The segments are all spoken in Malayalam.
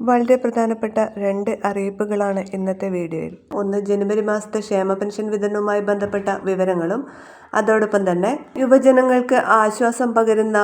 വളരെ പ്രധാനപ്പെട്ട രണ്ട് അറിയിപ്പുകളാണ് ഇന്നത്തെ വീഡിയോയിൽ. ഒന്ന് ജനുവരി മാസത്തെ ക്ഷേമ പെൻഷൻ വിതരണവുമായി ബന്ധപ്പെട്ട വിവരങ്ങളും. അതോടൊപ്പം തന്നെ യുവജനങ്ങൾക്ക് ആശ്വാസം പകരുന്ന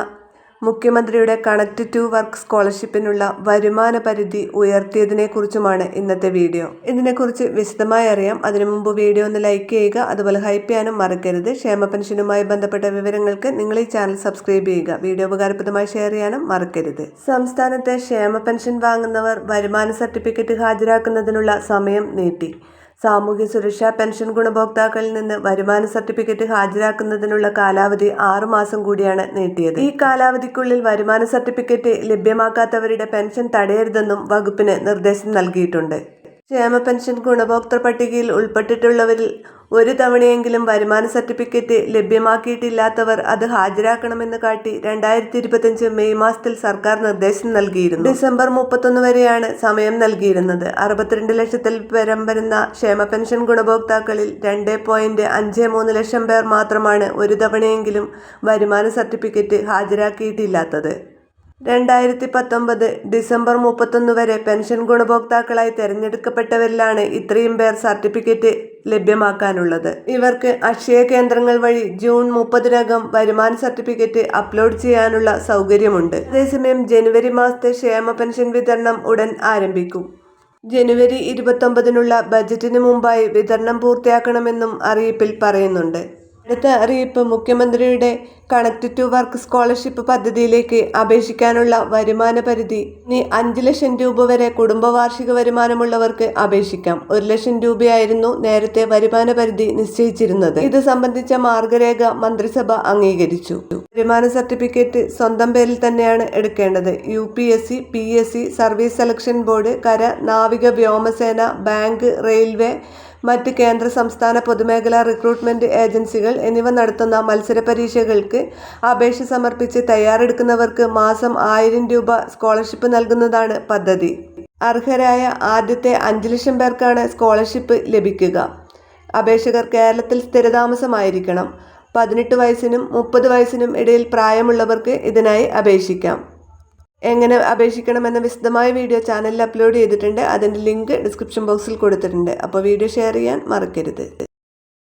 മുഖ്യമന്ത്രിയുടെ കണക്ട് ടു വർക്ക് സ്കോളർഷിപ്പിനുള്ള വരുമാന പരിധി ഉയർത്തിയതിനെക്കുറിച്ചുമാണ് ഇന്നത്തെ വീഡിയോ. ഇതിനെക്കുറിച്ച് വിശദമായി അറിയാം. അതിനു മുമ്പ് വീഡിയോ ഒന്ന് ലൈക്ക് ചെയ്യുക അതുപോലെ ഹൈപ്പ് ചെയ്യാനും മറക്കരുത്. ക്ഷേമ പെൻഷനുമായി ബന്ധപ്പെട്ട വിവരങ്ങൾക്ക് നിങ്ങൾ ഈ ചാനൽ സബ്സ്ക്രൈബ് ചെയ്യുക. വീഡിയോ ഉപകാരപ്രദമായി ഷെയർ ചെയ്യാനും മറക്കരുത്. സംസ്ഥാനത്തെ ക്ഷേമ പെൻഷൻ വാങ്ങുന്നവർ വരുമാന സർട്ടിഫിക്കറ്റ് ഹാജരാക്കുന്നതിനുള്ള സമയം നീട്ടി. സാമൂഹ്യ സുരക്ഷാ പെൻഷൻ ഗുണഭോക്താക്കളിൽ നിന്ന് വരുമാന സർട്ടിഫിക്കറ്റ് ഹാജരാക്കുന്നതിനുള്ള കാലാവധി ആറുമാസം കൂടിയാണ് നീട്ടിയത്. ഈ കാലാവധിക്കുള്ളിൽ വരുമാന സർട്ടിഫിക്കറ്റ് ലഭ്യമാക്കാത്തവരുടെ പെൻഷൻ തടയരുതെന്നും വകുപ്പിന് നിർദ്ദേശം നൽകിയിട്ടുണ്ട്. ക്ഷേമ പെൻഷൻ ഗുണഭോക്തൃ പട്ടികയിൽ ഉൾപ്പെട്ടിട്ടുള്ളവരിൽ ഒരു തവണയെങ്കിലും വരുമാന സർട്ടിഫിക്കറ്റ് ലഭ്യമാക്കിയിട്ടില്ലാത്തവർ അത് ഹാജരാക്കണമെന്ന് കാട്ടി രണ്ടായിരത്തി ഇരുപത്തിയഞ്ച് മെയ് മാസത്തിൽ സർക്കാർ നിർദ്ദേശം നൽകിയിരുന്നു. ഡിസംബർ മുപ്പത്തൊന്ന് വരെയാണ് സമയം നൽകിയിരുന്നത്. അറുപത്തിരണ്ട് ലക്ഷത്തിൽ പരം വരുന്ന ക്ഷേമ പെൻഷൻ ഗുണഭോക്താക്കളിൽ രണ്ട് പോയിന്റ് അഞ്ച് മൂന്ന് ലക്ഷം പേർ മാത്രമാണ് ഒരു തവണയെങ്കിലും വരുമാന സർട്ടിഫിക്കറ്റ് ഹാജരാക്കിയിട്ടില്ലാത്തത്. രണ്ടായിരത്തി പത്തൊമ്പത് ഡിസംബർ മുപ്പത്തൊന്ന് വരെ പെൻഷൻ ഗുണഭോക്താക്കളായി തെരഞ്ഞെടുക്കപ്പെട്ടവരിലാണ് ഇത്രയും പേർ സർട്ടിഫിക്കറ്റ് ലഭ്യമാക്കാനുള്ളത്. ഇവർക്ക് അക്ഷയ കേന്ദ്രങ്ങൾ വഴി ജൂൺ മുപ്പതിനകം വരുമാന സർട്ടിഫിക്കറ്റ് അപ്ലോഡ് ചെയ്യാനുള്ള സൗകര്യമുണ്ട്. അതേസമയം ജനുവരി മാസത്തെ ക്ഷേമ പെൻഷൻ വിതരണം ഉടൻ ആരംഭിക്കും. ജനുവരി ഇരുപത്തൊമ്പതിനുള്ള ബജറ്റിന് മുമ്പായി വിതരണം പൂർത്തിയാക്കണമെന്നും അറിയിപ്പിൽ പറയുന്നുണ്ട്. അടുത്ത അറിയിപ്പ് മുഖ്യമന്ത്രിയുടെ കണക്ട് ടു വർക്ക് സ്കോളർഷിപ്പ് പദ്ധതിയിലേക്ക് അപേക്ഷിക്കാനുള്ള വരുമാന പരിധി. ഇനി അഞ്ച് ലക്ഷം രൂപ വരെ കുടുംബ വാർഷിക വരുമാനമുള്ളവർക്ക് അപേക്ഷിക്കാം. ഒരു ലക്ഷം രൂപയായിരുന്നു നേരത്തെ വരുമാന പരിധി നിശ്ചയിച്ചിരുന്നത്. ഇത് സംബന്ധിച്ച മാർഗരേഖ മന്ത്രിസഭ അംഗീകരിച്ചു. വരുമാന സർട്ടിഫിക്കറ്റ് സ്വന്തം പേരിൽ തന്നെയാണ് എടുക്കേണ്ടത്. U P S C P S C service selection board കര നാവിക വ്യോമസേന ബാങ്ക് റെയിൽവേ മറ്റ് കേന്ദ്ര സംസ്ഥാന പൊതുമേഖലാ റിക്രൂട്ട്മെന്റ് ഏജൻസികൾ എന്നിവ നടത്തുന്ന മത്സര പരീക്ഷകൾക്ക് അപേക്ഷ സമർപ്പിച്ച് തയ്യാറെടുക്കുന്നവർക്ക് മാസം ആയിരം രൂപ സ്കോളർഷിപ്പ് നൽകുന്നതാണ് പദ്ധതി. അർഹരായ ആദ്യത്തെ അഞ്ച് ലക്ഷം പേർക്കാണ് സ്കോളർഷിപ്പ് ലഭിക്കുക. അപേക്ഷകർ കേരളത്തിൽ സ്ഥിരതാമസമായിരിക്കണം. പതിനെട്ട് വയസ്സിനും മുപ്പത് വയസ്സിനും ഇടയിൽ പ്രായമുള്ളവർക്ക് ഇതിനായി അപേക്ഷിക്കാം. എങ്ങനെ അപേക്ഷിക്കണമെന്ന വിശദമായ വീഡിയോ ചാനലിൽ അപ്ലോഡ് ചെയ്തിട്ടുണ്ട്. അതിന്റെ ലിങ്ക് ഡിസ്ക്രിപ്ഷൻ ബോക്സിൽ കൊടുത്തിട്ടുണ്ട്. അപ്പോൾ വീഡിയോ ഷെയർ ചെയ്യാൻ മറക്കരുത്.